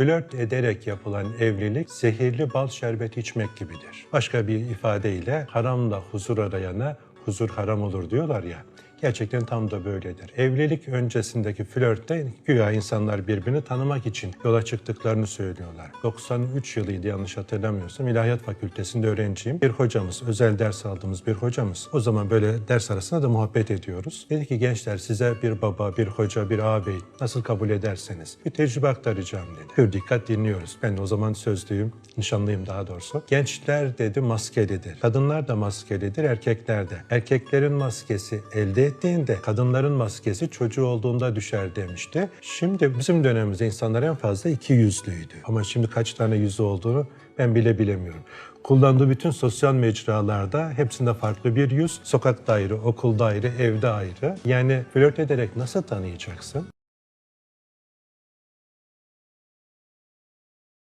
Flört ederek yapılan evlilik zehirli bal şerbet içmek gibidir. Başka bir ifadeyle haramla huzur arayana huzur haram olur diyorlar ya. Gerçekten tam da böyledir. Evlilik öncesindeki flörtte güya insanlar birbirini tanımak için yola çıktıklarını söylüyorlar. 93 yılıydı yanlış hatırlamıyorsam. İlahiyat Fakültesinde öğrenciyim. Bir hocamız, özel ders aldığımız bir hocamız. O zaman böyle ders arasında da muhabbet ediyoruz. Dedi ki gençler size bir baba, bir hoca, bir ağabey nasıl kabul ederseniz bir tecrübe aktaracağım dedi. Pür dikkat dinliyoruz. Ben o zaman sözlüyüm, nişanlıyım daha doğrusu. Gençler dedi maskelidir. Kadınlar da maskelidir, erkekler de. Erkeklerin maskesi elde ettiğinde kadınların maskesi çocuğu olduğunda düşer demişti. Şimdi bizim dönemimizde insanlar en fazla iki yüzlüydü. Ama şimdi kaç tane yüzü olduğunu ben bile bilemiyorum. Kullandığı bütün sosyal mecralarda hepsinde farklı bir yüz. Sokakta ayrı, okulda ayrı, evde ayrı. Yani flört ederek nasıl tanıyacaksın?